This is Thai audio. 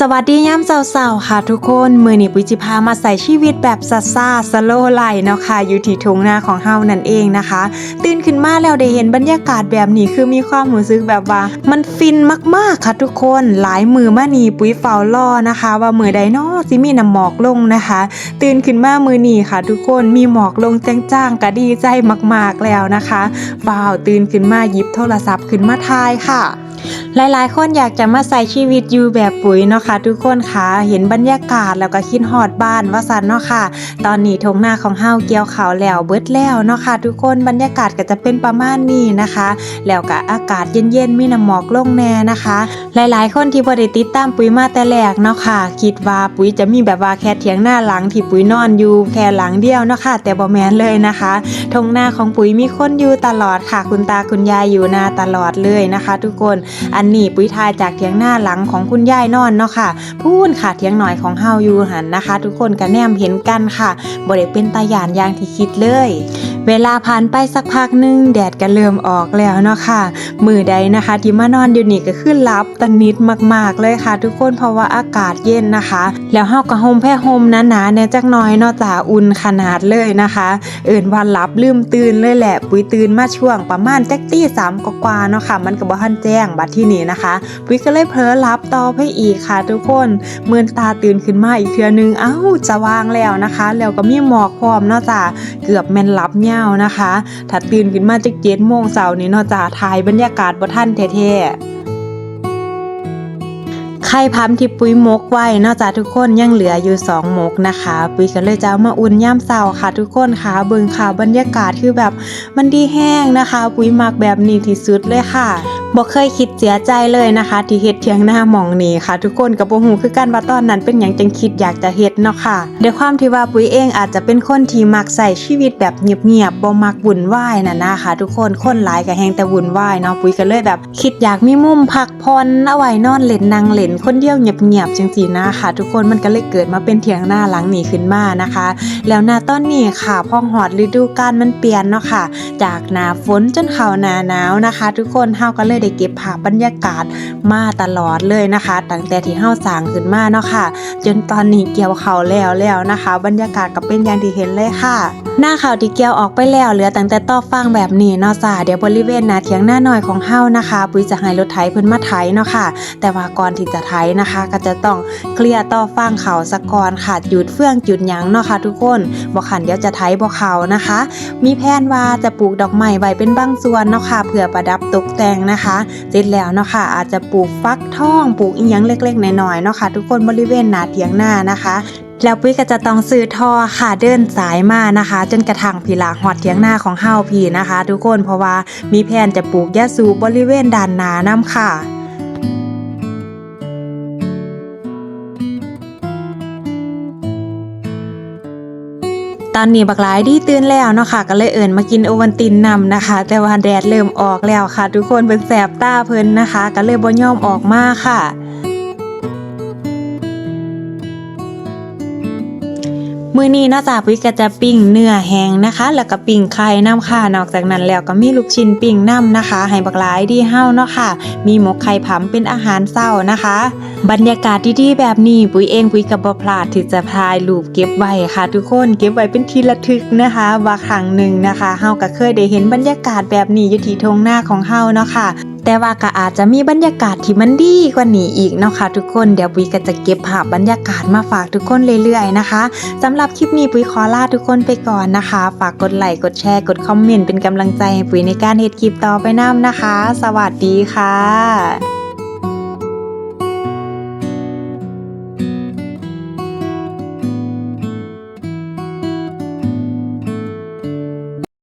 สวัสดีย่ำเสาวๆค่ะทุกคนมือนี้ปุ้ยจิพามาใส่ชีวิตแบบซาซาสโลไลเนาะค่ะอยู่ที่ทงนาของเฮานั่นเองนะคะ ตื่นขึ้นมาแล้วได้เห็นบรรยากาศแบบนี้คือมีความรู้สึกแบบว่า มันฟินมากๆค่ะทุกคนหลายมือมานีปุ้ยเฝ้ารอนะคะ ว่ามือใดเนอสิมีน้ำหมอกลงนะคะ ตื่นขึ้นมามือนี้ค่ะ ทุกคนมีหมอกลงจ้างๆก็ดีใจมากๆแล้วนะคะฝ้าตื่นขึ้นมาหยิบโทรศัพท์ขึ้นมาถ่ายค่ะ หลายๆ คนอยากจะมาใส่ชีวิตอยู่แบบปุ๋ยเนาะค่ะทุกคนค่ะเห็นบรรยากาศแล้วก็คิดฮอดบ้านว่าสันเนาะค่ะ ตอนนี้ทงหน้าของเฮาเกี่ยวขาวแล้วเบิดแล้วเนาะค่ะทุกคนบรรยากาศก็จะเป็นประมาณนี้นะคะ แล้วก็อากาศเย็นๆมีน้ำหมอกลงแน่นะคะ หลายๆ คนที่บ่ได้ติดตามปุ๋ยมาแต่แรกเนาะค่ะ คิดว่าปุ๋ยจะมีแบบว่าแค่เถียงหน้าหลังที่ปุ๋ยนอนอยู่แค่หลังเดียวเนาะค่ะ แต่บ่แม่นเลยนะคะทงหน้าของปุ๋ยมีคนอยู่ตลอดค่ะ คุณตาคุณยายอยู่หน้าตลอดเลยนะคะ ทุกคนอันนี้ปุ๋ยทายจากเถียงหน้าหลังของคุณยายนอนเนาะค่ะ พูนค่ะเถียงหน่อยของเฮาอยู่หันนะคะ ทุกคนก็แนมเห็นกันค่ะบ่ได้เป็นตาหยานอย่างที่คิดเลย เวลาผ่านไปสักพักหนึงแดดก็เริ่มออกแล้วเนาะค่ะ มือใดนะคะ ที่มานอนอยู่นี่ก็ขึ้นรับตะนิดมากๆเลยค่ะ ทุกคนเพราะว่าอากาศเย็นนะคะ แล้วเฮาก็ห่มแพร่ห่มหนาๆเนี่ยจักน้อยเนาะจ้าอุ่นขนาดเลยนะคะ เอิ่นวันหลับลืมตื่นเลยแหละ ปุ๋ยตื่นมาช่วงประมาณแจ็คตี้สามกว่าเนาะค่ะ มันก็บ่ทันแจ้งบัดที่นี่นะคะปุ๋ยก็เลยเผลอหลับต่อไปอีกค่ะทุกคนเมื่อตาตื่นขึ้นมาอีกเทื่อนึงเอ้าจะวางแล้วนะคะ แล้วก็มีหมอกพร้อมเนาะจ้าเกือบแม่นหลับเหย้านะคะถ้าตื่นขึ้นมาจักเจ็ดโมงเช้านี่เนาะจ้าถ่ายบรรยากาศบ่ทันแท้ๆไข่พัมที่ปุ้ยมกไว้นอกจากทุกคนยังเหลืออยู่สองมกนะคะ ปุ้ยก็เลยจะเอามาอุ่นย่ำเสาค่ะ ทุกคนค่ะเบิ่งค่ะบรรยากาศคือแบบมันดีแห้งนะคะ ปุ้ยมักแบบนี้ที่สุดเลยค่ะ บ่เคยคิดเสียใจเลยนะคะ ที่เฮ็ดเทียงหน้าหมองนี้ค่ะ ทุกคนกับบ่ฮู้คือกันว่าตอนนั้นเป็นหยังจังคิดอยากจะเฮ็ดเนาะค่ะด้วยความที่ว่าปุ้ยเองอาจจะเป็นคนที่มักใส่ชีวิตแบบเงียบๆบ่มักวุ่นวายน่ะนะคะทุกคนคนหลายก็แฮงแต่วุ่นวายเนาะปุ้ยก็เลยแบบ คิดอยากมีมุมพักผ่อนเอาไว้นอนเล่นนั่งเล่นคนเดียวเงียบๆจังซี่นะคะทุกคนมันก็เลยเกิดมาเป็นเถียงหน้าหลังนี้ขึ้นมานะคะ แล้วหน้าต้นนี้ค่ะพองหอดฤดูกาลมันเปลี่ยนเนาะค่ะ จากหน้าฝนจนเข้าหน้าหนาวนะคะ ทุกคนเฮาก็เลยได้เก็บภาพบรรยากาศมาตลอดเลยนะคะตั้งแต่ที่เฮาสร้างขึ้นมาเนาะค่ะ จนตอนนี้เกี่ยวเขาแล้วแล้วนะคะ บรรยากาศก็เป็นอย่างที่เห็นเลยค่ะ หน้าข่าวที่เกี่ยวออกไปแล้วเหลือตั้งแต่ต่อฟางแบบนี้เนาะจ้าเดี๋ยวบริเวณนาเถียงหน้าหน่อยของเฮานะคะ ปุ้ยจะให้รถไถเพิ่นมาไถเนาะค่ะ แต่ว่าก่อนที่จะไถนะคะ ก็จะต้องเคลียร์ต่อฟางเขาสะก่อนค่ะหยุดเฟื่องจุดหยังเนาะค่ะ ทุกคนบ่ขันเดี๋ยวจะไถบ่เขานะคะ มีแผนว่าจะปลูกดอกไม้ไว้เป็นบางส่วนเนาะค่ะเพื่อประดับตกแต่งนะคะเสร็จแล้วเนาะค่ะ อาจจะปลูกฟักทองปลูกอีหยังเล็กๆน้อยๆเนาะค่ะ ทุกคนบริเวณนาเถียงหน้านะคะ แล้วปุ้ยก็จะต้องซื้อท่อค่ะเดินสายมานะคะ จนกระทั่งพีลาหอดเถียงหน้าของเฮาพีนะคะ ทุกคนเพราะว่ามีแผนจะปลูกยาสูบบริเวณด้านหน้านํค่ะตอนนี้บักหลายดีตื่นแล้วเนาะค่ะก็เลยเอิ่นมากินโอวันตินนำนะคะ แต่ว่าแดดเริ่มออกแล้วค่ะ ทุกคนเป็นแสบตาเพลินนะคะ ก็เลยบ่ยอมออกมาค่ะ มือนี้นอกจากวิก็จะปิ้งเนื้อแห้งนะคะ แล้วก็ปิ้งไข่น้ำค่ะ นอกจากนั้นแล้วก็มีลูกชิ้นปิ้งน้ำนะคะ ให้บักหลายดีเฮ้าเนาะค่ะ มีหมกไข่ผํเป็นอาหารเศร้านะคะ บรรยากาศดีๆแบบนี้ปุ๋ยเองปุ๋ยกับบพลาดที่จะพายรูปเก็บไว้ค่ะ ทุกคนเก็บไว้เป็นที่ระทึกนะคะว่าครั้งหนึ่งนะคะเฮาก็เคยได้เห็นบรรยากาศแบบนี้อยู่ที่ทงหน้าของเฮาเนาะค่ะ แต่ว่าก็อาจจะมีบรรยากาศที่มันดีกว่านี้อีกเนาะค่ะทุกคนเดี๋ยวปุ๋ยก็จะเก็บภาพบรรยากาศมาฝากทุกคนเรื่อยๆนะคะสำหรับคลิปนี้ปุ๋ยขอลาทุกคนไปก่อนนะคะ ฝากกดไลค์กดแชร์กดคอมเมนต์เป็นกำลังใจให้ปุ๋ยในการเฮ็ดคลิปต่อไปน้ำนะคะ สวัสดีค่ะ